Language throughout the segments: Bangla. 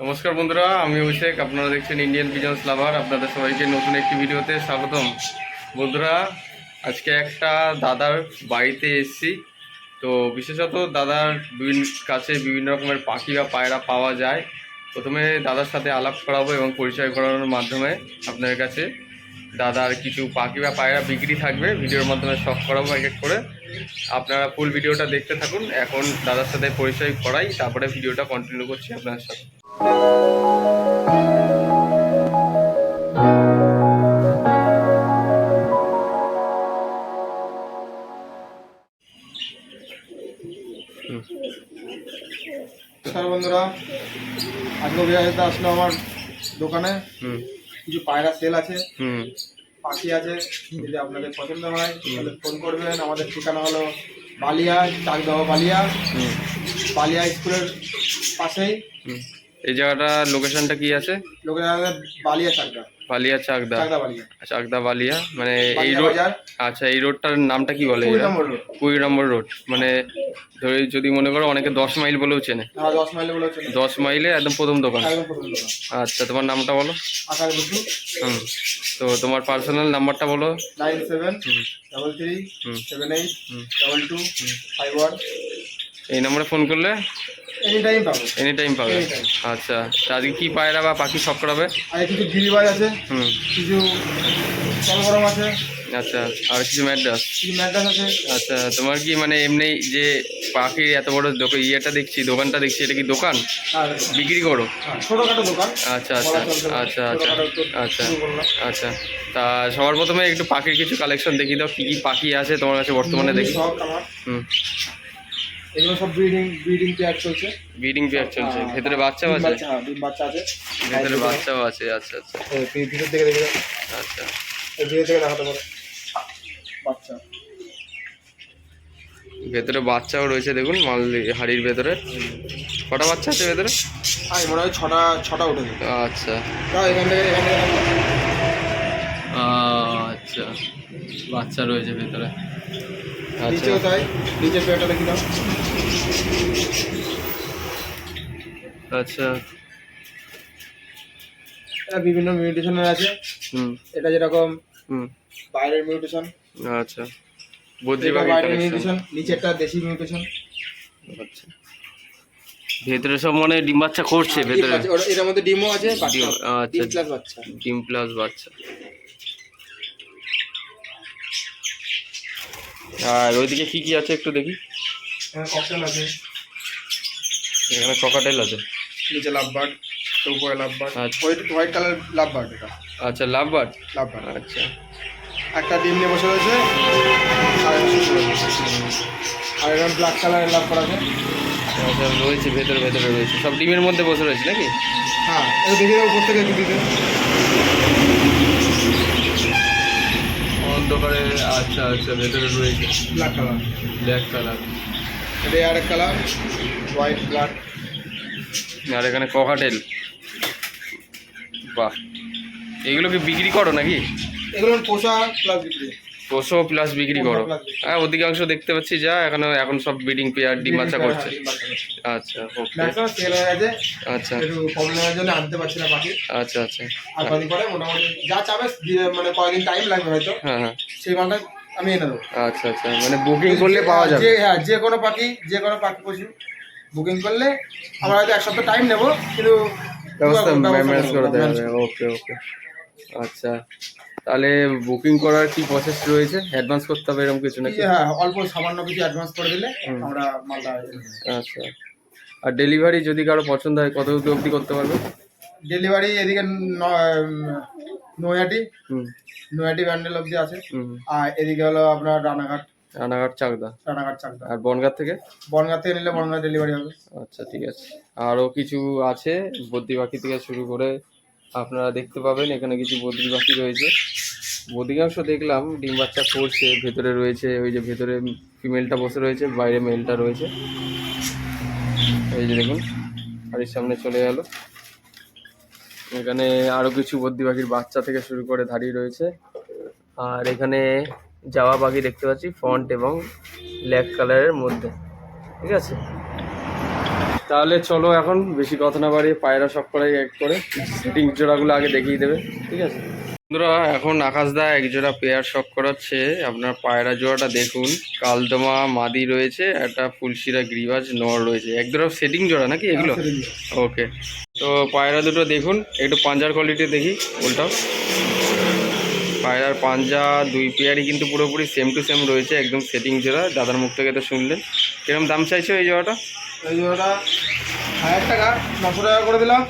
নমস্কার বন্ধুরা, আমি অভিষেক, আপনারা দেখছেন ইন্ডিয়ান বিজনেস লাভার আপনাদের সবাইকে নতুন একটি ভিডিওতে স্বাগতম। বন্ধুরা, আজকে একটা দাদার বাড়িতে এসেছি। তো বিশেষত দাদার বিভিন্ন কাছে বিভিন্ন রকমের পাখি বা পায়রা পাওয়া যায়। প্রথমে দাদার সাথে আলাপ করাবো এবং পরিচয় করানোর মাধ্যমে আপনাদের কাছে দাদার কিছু পাখি বা পায়রা বিক্রি থাকবে। ভিডিওর মাধ্যমে শখ করাবো এক এক করে। আপনারা ফুল ভিডিওটা দেখতে থাকুন। এখন দাদার সাথে পরিচয় করাই তারপরে ভিডিওটা কন্টিনিউ করছি আপনার সাথে। নমস্কার বন্ধুরা আজকে বিরাজিতে আসলো আমার দোকানে। হুম। কিছু পায়রা সেল আছে। হুম। পাখি আছে যদি আপনাদের পছন্দ হয় তাহলে ফোন করবেন। আমাদের ঠিকানা হলো বালিয়া চাকদহ বালিয়া। বালিয়া স্কুলের পাশেই। এই জায়গাটা লোকেশনটা কি আছে? লোকেশন বালিয়া চাকদা বালিয়া চাকদা চাকদা বালিয়া। চাকদা বালিয়া। মানে এই রোড আচ্ছা এই রোডটার নামটা কি বলে কুড়ি নম্বর রোড। কুড়ি নম্বর রোড। মানে ধরে যদি মনে করো অনেকে দশ মাইল বলেও চেনে। হ্যাঁ দশ মাইল একদম প্রথম দোকান। আচ্ছা তোমার নামটা বলো। হুম। তো তোমার পার্সোনাল নাম্বারটা বলো। Nine seven double three seven eight double two five one. এই নম্বরে ফোন করলে এনি টাইম পাবো। এনি টাইম পাবে আচ্ছা তা আজকে কি পায়রা বা পাখি সব করাবে? আর কিছু গিরিবাজ আছে হুম। কিছু চল আছে আচ্ছা আর কিছু ম্যাড্রাস? কিছু ম্যাড্রাস আছে। আচ্ছা তোমার কি মানে এমনি যে পাখির এত বড় দোকান ইয়েটা দেখছি দোকানটা দেখছি এটা কি দোকান? বিক্রি করো? হ্যাঁ, দোকান। আচ্ছা আচ্ছা। আচ্ছা আচ্ছা আচ্ছা আচ্ছা। তা সবার প্রথমে একটু পাখির কিছু কালেকশন দেখিয়ে দাও কি কি পাখি আছে তোমার কাছে বর্তমানে দেখি? হুম। এগুলো সব ব্রিডিং ব্রিডিং পেয়ার চলছে। ব্রিডিং পেয়ার চলছে। হ্যাঁ, ভেতরে বাচ্চাও আছে? বাচ্চা হ্যাঁ ডিম বাচ্চা আছে। ভেতরে বাচ্চাও আছে আচ্ছা আচ্ছা। ভিতর থেকে দেখে। আচ্ছা। এই ভিতর থেকে দেখাতে পারো। বাচ্চা। ভেতরে বাচ্চাও রয়েছে দেখুন মাল হাড়ির ভেতরে। কটা বাচ্চা আছে ভেতরে? আমি মনে হয় ছটা ছটা উঠে আচ্ছা। তাও এখান থেকে এখান থেকে এখান থেকে। আচ্ছা। বাচ্চা রয়েছে ভেতরে। আচ্ছা। নিচেও তাই? নিচের পেয়ারটা দেখি দাও? আচ্ছা। এটা বিভিন্ন মিউটেশনের আছে। হুম। এটা যেরকম হুম। বাইরের মিউটেশন। আচ্ছা। বদ্রি এটা বাইরের মিউটেশন নিচেরটা দেশি মিউটেশন। আচ্ছা। ভেতরে সব মানে ডিম বাচ্চা করছে ভেতরে। এটার মধ্যে ডিমও আছে বাচ্চা। আচ্ছা। ডিম প্লাস বাচ্চা। ডিম প্লাস বাচ্চা। আর ওইদিকে কি কি আছে একটু দেখি? ককটেল আছে। এখানে ককাটেল আছে। নিচে লাভ বার্ড উপরে লাভ বার্ড আচ্ছা। White white colour love bird এটা। আচ্ছা লাভ বার্ড লাভ বার্ড আচ্ছা। একটা ডিম নিয়ে বসে রয়েছে আর এরকম ব্ল্যাক কালারের লাভ করা আছে। আচ্ছা রয়েছে ভেতরে ভেতরে রয়েছে। সব ডিমের মধ্যে বসে রয়েছে নাকি? হ্যাঁ দেখে উপর থেকে দিতে। আচ্ছা আচ্ছা ভেতরে রয়েছে। ব্ল্যাক কালার ব্ল্যাক কালার এটা আরেক কালার হোয়াইট ব্ল্যাক আর এখানে ককাটেল বাহ। এগুলো কি বিক্রি করো নাকি? এগুলো পোষা প্লাস বিক্রি। পোষো প্লাস বিক্রি করো। হ্যাঁ অধিকাংশ দেখতে পাচ্ছি যা এখন এখন সব ব্রিডিং পেয়ার ডিম বাচ্চা করছে। আচ্ছা ওকে আচ্ছা। প্রবলেমের জন্য আনতে পারছি না পাখি। আচ্ছা আচ্ছা। আর পরে মোটামুটি যা চাবে মানে কয়েকদিন টাইম লাগবে হয়তো। হ্যাঁ হ্যাঁ। সেই আমি এনে দেবো। আচ্ছা আচ্ছা মানে বুকিং করলে পাওয়া যাবে। যে হ্যাঁ যে কোনো পাখি যে কোনো পাখি পশু বুকিং করলে আমরা হয়তো এক সপ্তাহ টাইম নেব কিন্তু ব্যবস্থা ম্যানেজ করে দেওয়া যাবে। ওকে ওকে আচ্ছা তাহলে বুকিং করার কি প্রসেস রয়েছে? অ্যাডভান্স করতে হবে এরকম কিছু নাকি? হ্যাঁ অল্প সামান্য কিছু অ্যাডভান্স করে দিলে আমরা মালটা আচ্ছা আর ডেলিভারি যদি কারও পছন্দ হয় কত অবধি করতে পারবে? ডেলিভারি এদিকে নৈহাটি। হুম। নৈহাটি ব্যান্ডেল অব্দি আছে। আর এদিকে হলো আপনার রানাঘাট। রানাঘাট চাকদা। রানাঘাট চাকদা। আর বনগাঁ থেকে? বনগাঁ থেকে নিলে বনগাঁ ডেলিভারি হবে। আচ্ছা ঠিক আছে। আরও কিছু আছে? বদ্রি পাখি থেকে শুরু করে আপনারা দেখতে পাবেন এখানে কিছু বদ্রি পাখি রয়েছে। অধিকাংশ দেখলাম ডিম বাচ্চা করছে ভেতরে রয়েছে ওই যে ভেতরে ফিমেলটা বসে রয়েছে বাইরে মেলটা রয়েছে। এই যে দেখুন বাড়ির সামনে চলে গেল। এখানে আরও কিছু বদ্যি পাখির বাচ্চা থেকে শুরু করে দাঁড়িয়ে রয়েছে। আর এখানে যাওয়া পাখি দেখতে পাচ্ছি ফন্ট এবং ব্ল্যাক কালারের মধ্যে। ঠিক আছে? তাহলে চলো এখন, বেশি কথা না বাড়িয়ে পায়রা সব করে এক করে। সেটিং জোড়াগুলো আগে দেখিয়ে দেবে। ঠিক আছে? বন্ধুরা এখন আকাশদা এক জোড়া পেয়ার শখ করাচ্ছে। আপনার পায়রা জোড়াটা দেখুন। কালদমা মাদি রয়েছে একটা ফুলশিরা গ্রিবাজ নর রয়েছে। এক জোড়া সেটিং জোড়া নাকি এগুলো? ওকে তো পায়রা দুটো দেখুন একটু পাঞ্জার কোয়ালিটি দেখি উল্টাও পায়রার পাঞ্জা দুই পেয়ারই কিন্তু পুরোপুরি সেম টু সেম রয়েছে একদম সেটিং জোড়া। দাদার মুখ থেকে তো শুনলেন। কীরকম দাম চাইছো এই জোড়াটা? এই জোড়াটা হাজার টাকা নশো টাকা করে দিলাম।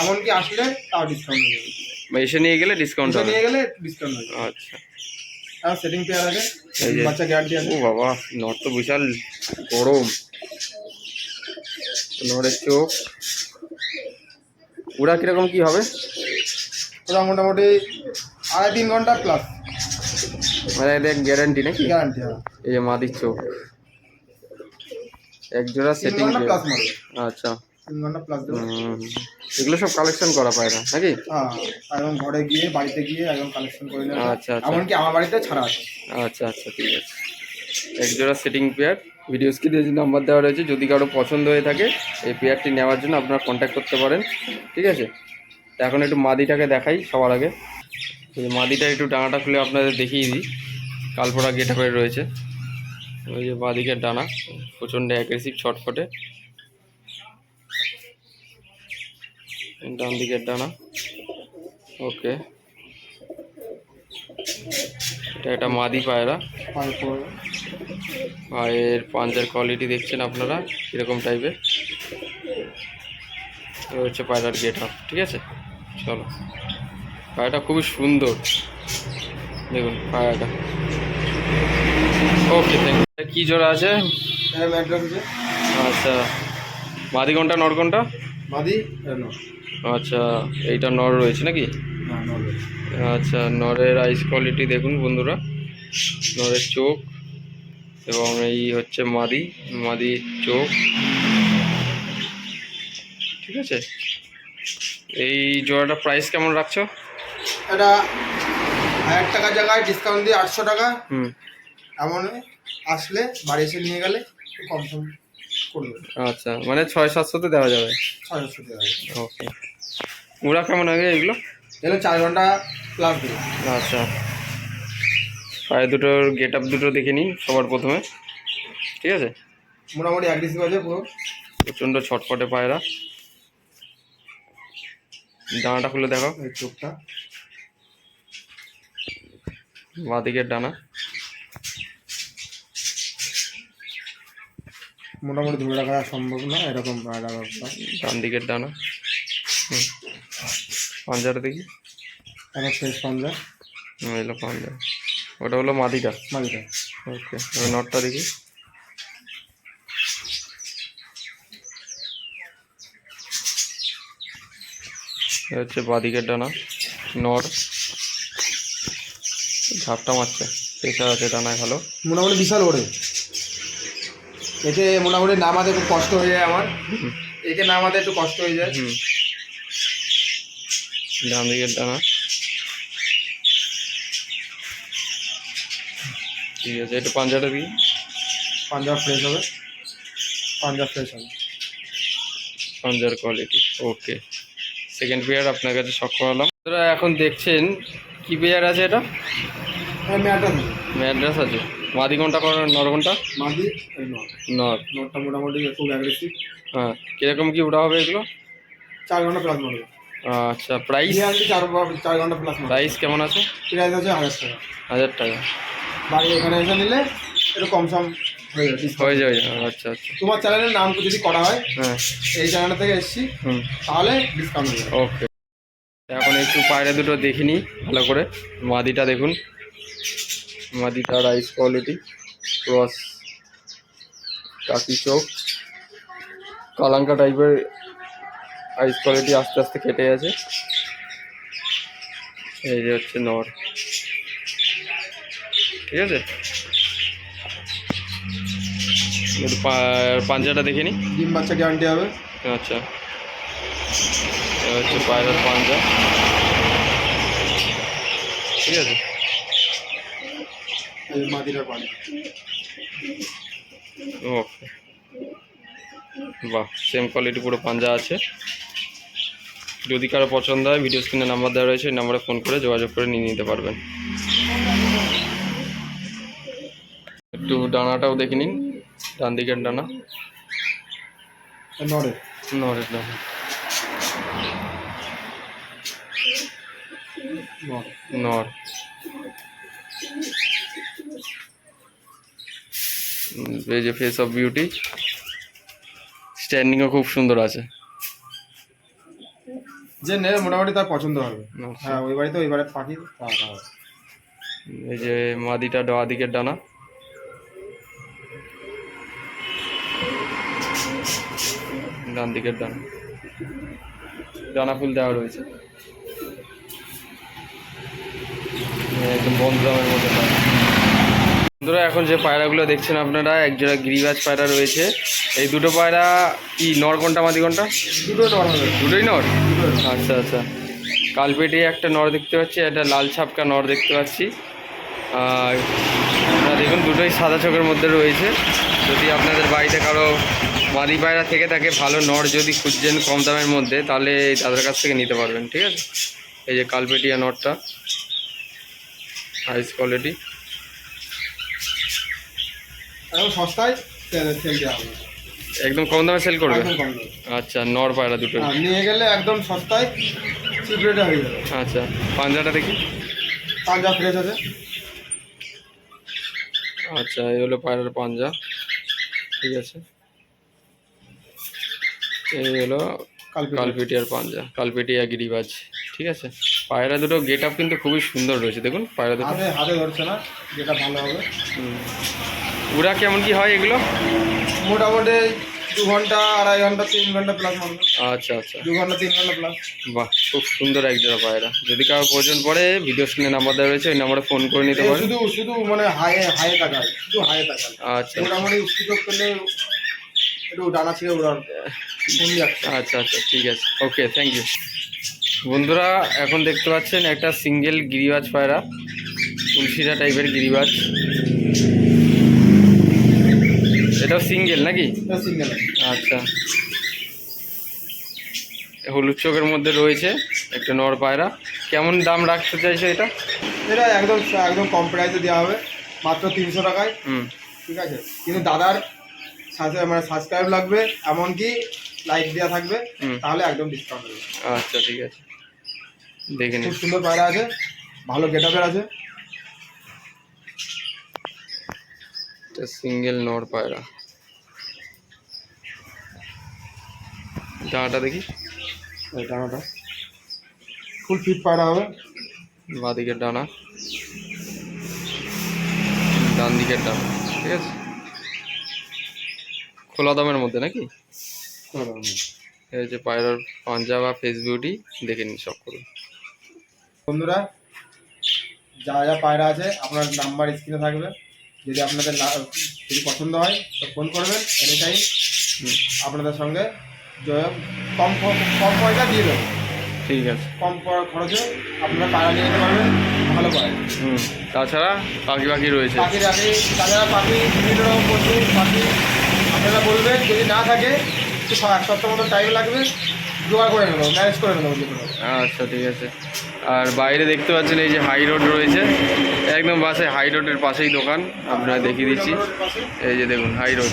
এমনকি আসলে তাও ডিসকাউন্ট হয়ে এসে নিয়ে গেলে ডিসকাউন্ট হবে। নিয়ে গেলে ডিসকাউন্ট যাবে আচ্ছা। আর সেটিং পেয়ার আছে বাচ্চা গ্যারান্টি আছে। ও বাবা নর তো বিশাল গরম। নরের চোখ। ওরা কীরকম কি হবে? ওটা মোটামুটি আড়াই তিন ঘণ্টা প্লাস মানে দেখ গ্যারান্টি নাকি? গ্যারান্টি এই যে মাদির চোখ। এক জোড়া সেটিং আচ্ছা। তিন ঘণ্টা প্লাস। এগুলো সব কালেকশন করা পায়রা নাকি? হ্যাঁ একদম ঘরে গিয়ে বাড়িতে গিয়ে একদম কালেকশন করে নেবে আচ্ছা, আচ্ছা। এমনকি আমার বাড়িতে ছাড়া আছে। আচ্ছা আচ্ছা ঠিক আছে। এক জোড়া সেটিং পেয়ার ভিডিও স্ক্রিনে যে নাম্বার দেওয়া রয়েছে। যদি কারও পছন্দ হয়ে থাকে এই পেয়ারটি নেওয়ার জন্য আপনারা কন্ট্যাক্ট করতে পারেন ঠিক আছে? এখন একটু মাদিটাকে দেখাই সবার আগে। এই মাদিটা একটু ডানাটা খুলে আপনাদের দেখিয়ে দিই। কালপোড়া গেট হয়ে রয়েছে। ওই যে বাদিকের ডানা প্রচণ্ড অ্যাগ্রেসিভ ছটফটে। ডান দিকের ডানা। ওকে। এটা একটা মাদি পায়রা। পায়ের পাঞ্জার কোয়ালিটি দেখছেন আপনারা কীরকম টাইপের হচ্ছে পায়রার গেট আপ ঠিক আছে? চলো। পায়রাটা খুবই সুন্দর। দেখুন পায়রাটা। ওকে থ্যাংক কী জোড়া আছে? আচ্ছা। মাদি কোনটা নর কোনটা? মাদি আচ্ছা এইটা নর রয়েছে নাকি? আচ্ছা নরের আইস কোয়ালিটি দেখুন বন্ধুরা। নরের চোখ এবং এই হচ্ছে মাদি মাদি চোখ। ঠিক আছে? এই জোড়াটা প্রাইস কেমন রাখছো? এটা হাজার টাকার জায়গায় ডিসকাউন্ট দিয়ে আটশো টাকা। হুম। এমন আসলে বাড়ি এসে নিয়ে গেলে কম সম করবে আচ্ছা মানে ছয় সাতশোতে দেওয়া যাবে? ওকে। ওরা কেমন আগে এগুলো? এগুলো চার ঘণ্টা প্লাস দেবে। আচ্ছা। পায়ে দুটোর গেট আপ দুটো দেখে নিন সবার প্রথমে। ঠিক আছে? মোটামুটি অ্যাগ্রেসিভ আছে পুরো। প্রচণ্ড ছটফটে পায়রা। ডানাটা খুলে দেখো এই চোখটা। বাঁদিকের ডানা। মোটামুটি ধরে রাখা সম্ভব না এরকম ডান দিকের ডানা হুম। পাঞ্জাটা দেখি। একটা ফ্রেশ পাঞ্জা এলো পাঞ্জা ওটা হলো মাদিটা। মাঝিটা ওকে এবার নটটা দেখি। হচ্ছে বাদিকের ডানা নর ঝাপটা মারছে। পেশা আছে ডানায় ভালো। মোটামুটি বিশাল ওড়ে এতে মোটামুটি নামাতে একটু কষ্ট হয়ে যায় আমার। একে নামাতে একটু কষ্ট হয়ে যায়। হুম। ডান দিকের ডানা ঠিক আছে একটু পাঞ্জাটা দিই। পাঞ্জাব ফ্রেশ হবে। পাঞ্জাব ফ্রেশ হবে। পাঞ্জার কোয়ালিটি ওকে সেকেন্ড পেয়ার আপনার কাছে শখ করালাম। আপনারা এখন দেখছেন কি পেয়ার আছে এটা? হ্যাঁ ম্যাড্রাস আছে? মাদি ঘণ্টা করার নর ঘণ্টা মাদি নর। নটটা মোটামুটি খুব অ্যাগ্রেসিভ হ্যাঁ কীরকম কি ওটা হবে এগুলো? চার ঘণ্টা প্লাস মারবে। আচ্ছা প্রাইস চার চার ঘণ্টা প্লাস প্রাইস কেমন আছে? প্রাইস আছে হাজার টাকা। হাজার টাকা। বাড়ি এখানে এসে নিলে একটু কম সম হয়ে যাবে। হয়ে যাবে আচ্ছা আচ্ছা। তোমার চ্যানেলের নাম যদি করা হয় হ্যাঁ। এই চ্যানেল থেকে এসেছি হুম। তাহলে ডিসকাউন্ট হয়ে যাবে। ওকে এখন একটু পায়রা দুটো দেখে নিই ভালো করে। মাদিটা দেখুন। মাদিটার আইস কোয়ালিটি ক্রস কাকি চোখ কালাঙ্কা টাইপের আইস কোয়ালিটি আস্তে আস্তে কেটে আছে এই যে হচ্ছে নর। ঠিক আছে? পাঞ্জাটা দেখে নিই ডিম বাচ্চা গ্যারান্টি হবে। আচ্ছা। এটা হচ্ছে পায়রার পাঞ্জা। ঠিক আছে? পানি ওকে বাহ সেম কোয়ালিটি পুরো পাঞ্জা আছে। যদি কারও পছন্দ হয় ভিডিও স্ক্রিনে নাম্বার দেওয়া রয়েছে এই নাম্বারে ফোন করে যোগাযোগ করে নিয়ে নিতে পারবেন। একটু ডানাটাও দেখে নিন ডান দিকের ডানা। নড়ে। নরের ডানা নড়ে। নর এই যে ফেস অফ বিউটি স্ট্যান্ডিংও খুব সুন্দর আছে যে নেবে মোটামুটি তার পছন্দ হবে। হ্যাঁ ওই বাড়িতে ওই পাখি। এই যে মাদিটা ডান দিকের ডানা ডান দিকের ডানা ডানা ফুল দেওয়া রয়েছে একদম বন্ধ দামের মধ্যে। বন্ধুরা, এখন যে পায়রাগুলো দেখছেন আপনারা এক একজোড়া গিরিবাজ পায়রা রয়েছে। এই দুটো পায়রা কি নর কোনটা, মাদি কোনটা? দুটোই নর? আচ্ছা আচ্ছা। কালপেটে একটা নর দেখতে পাচ্ছি, একটা লাল ছাপকা নর দেখতে পাচ্ছি। আর দেখুন, দুটোই সাদা চোখের মধ্যে রয়েছে। যদি আপনাদের বাড়িতে কারও মাদি পায়রা থেকে থাকে, ভালো নর যদি খুঁজছেন কম দামের মধ্যে, তাহলে তাদের কাছ থেকে নিতে পারবেন, ঠিক আছে? এই যে কালপেটিয়া নটটা হাইস কোয়ালিটি। একদম সস্তায় সেল সেল দেওয়া হবে। একদম কম দামে সেল করবে? একদম কম দামে। আচ্ছা নর পায়রা দুটো। হ্যাঁ, নিয়ে গেলে একদম সস্তায় চিপ রেটে হয়ে যাবে। আচ্ছা পাঞ্জাটা দেখি। পাঞ্জাব ফ্রেশ আছে। আচ্ছা এই হলো পায়রার পাঞ্জা। ঠিক আছে। এই হলো কালপেটিয়ার পাঞ্জা কালপেটিয়া গিরিবাজ। ঠিক আছে? পায়রা দুটো গেট আপ কিন্তু খুবই সুন্দর রয়েছে দেখুন পায়রা দুটো। হাতে ধরছে না যেটা ভালো হবে। উড়া কেমন কি হয় এগুলো? মোটামুটি দু ঘণ্টা আড়াই ঘণ্টা তিন ঘণ্টা প্লাস আচ্ছা আচ্ছা। দু ঘণ্টা তিন ঘণ্টা প্লাস বাহ খুব সুন্দর এক জোড়া পায়রা। যদি কারও প্রয়োজন পড়ে ভিডিও স্ক্রিনে নাম্বার দেওয়া রয়েছে ওই নাম্বারে ফোন করে নিতে পারেন। শুধু শুধু মানে হাইয়ে হাইয়ে তাকায় শুধু হাইয়ে তাকায় আচ্ছা। মোটামুটি সুযোগ পেলে একটু ডানা ছিঁড়ে যাচ্ছে। আচ্ছা আচ্ছা ঠিক আছে। ওকে থ্যাংক ইউ বন্ধুরা এখন দেখতে পাচ্ছেন একটা সিঙ্গেল গিরিবাজ পায়রা তুলসিরা টাইপের গিরিবাজ। এটাও সিঙ্গেল নাকি? সিঙ্গেল আচ্ছা। হলুদ চোখের মধ্যে রয়েছে একটা নর পায়রা। কেমন দাম রাখতে চাইছো এটা? এটা একদম একদম কম প্রাইসে দেওয়া হবে মাত্র তিনশো টাকায়। হুম। ঠিক আছে? কিন্তু দাদার সাথে মানে সাবস্ক্রাইব লাগবে এমনকি লাইক দেওয়া থাকবে তাহলে একদম ডিসকাউন্ট হবে। আচ্ছা ঠিক আছে। দেখে খুব সুন্দর পায়রা আছে ভালো গেটআপের আছে। সিঙ্গেল নর পায়রা। ডানাটা দেখি। এই ডানাটা ফুল ফিট পায়রা হবে। বাঁদিকের ডানা। ডান দিকের ডানা ঠিক আছে? খোলা দামের মধ্যে নাকি? এই যে পায়রার পাঞ্জা বা ফেস বিউটি দেখে নিন সব করুন বন্ধুরা যা যা পায়রা আছে আপনার নাম্বার স্ক্রিনে থাকবে। যদি আপনাদের যদি পছন্দ হয় তো ফোন করবেন এনি টাইম আপনাদের সঙ্গে কম কম পয়সা দিয়ে দেবো। ঠিক আছে। কম খরচে আপনারা পায়রা নিয়ে যেতে পারবেন ভালো পায়রা হুম তাছাড়া বাকি বাকি রয়েছে। পাখি রাখি তাছাড়া পাখি বিভিন্ন রকম পশু পাখি আপনারা বলবেন যদি না থাকে স- এক সপ্তাহ মতো টাইম লাগবে জোগাড় করে নেব ম্যানেজ করে নেব আচ্ছা ঠিক আছে। আর বাইরে দেখতে পাচ্ছেন এই যে হাই রোড রয়েছে। একদম পাশে হাই রোডের পাশেই দোকান আপনারা দেখিয়ে দিচ্ছি। এই যে দেখুন হাই রোড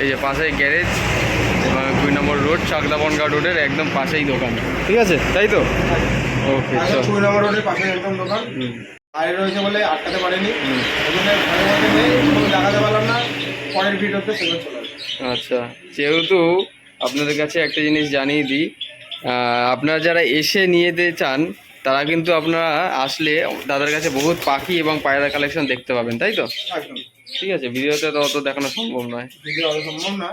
এই যে পাশেই গ্যারেজ দুই নম্বর রোড চাকদা বনগা রোডের একদম পাশেই দোকান। ঠিক আছে? তাই তো? ওকে চল। কুড়ি নম্বর রোডের পাশে একদম দোকান। রয়েছে বলে আটকাতে পারেনি। দেখাতে পারলাম না। পরের ভিডিওতে আচ্ছা যেহেতু আপনাদের কাছে একটা জিনিস জানিয়ে দিই আপনারা যারা এসে নিয়ে যেতে চান তারা কিন্তু আপনারা আসলে তাদের কাছে বহুত পাখি এবং পায়রা কালেকশন দেখতে পাবেন তাই তো? একদম। ঠিক আছে ভিডিওতে তো অত দেখানো সম্ভব নয়। ভিডিও অত সম্ভব না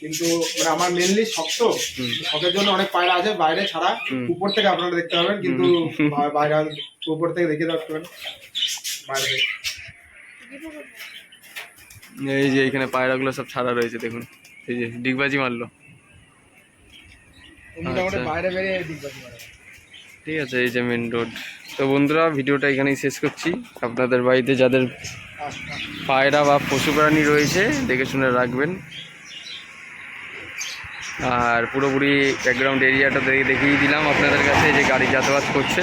কিন্তু মানে আমার মেনলি শখ তো শখের জন্য অনেক পায়রা আছে বাইরে ছাড়া উপর থেকে আপনারা দেখতে পাবেন কিন্তু বাইরে উপর থেকে দেখে দেখতে পাবেন বাইরে এই যে এখানে পায়রাগুলো সব ছাড়া রয়েছে দেখুন। এই যে ডিগবাজি মারলো। আচ্ছা। ঠিক আছে এই যে মেন রোড তো বন্ধুরা, ভিডিওটা এখানেই শেষ করছি। আপনাদের বাড়িতে যাদের। পায়রা বা পশু প্রাণী রয়েছে, দেখে শুনে রাখবেন। আর পুরোপুরি ব্যাকগ্রাউন্ড এরিয়াটা দেখে দেখিয়ে দিলাম আপনাদের কাছে যে গাড়ি যাতায়াত করছে।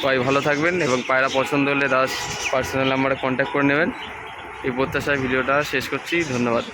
সবাই ভালো থাকবেন এবং পায়রা পছন্দ হলে দাস পার্সোনাল নাম্বারে কন্ট্যাক্ট করে নেবেন। এই প্রত্যাশায় ভিডিওটা শেষ করছি। ধন্যবাদ।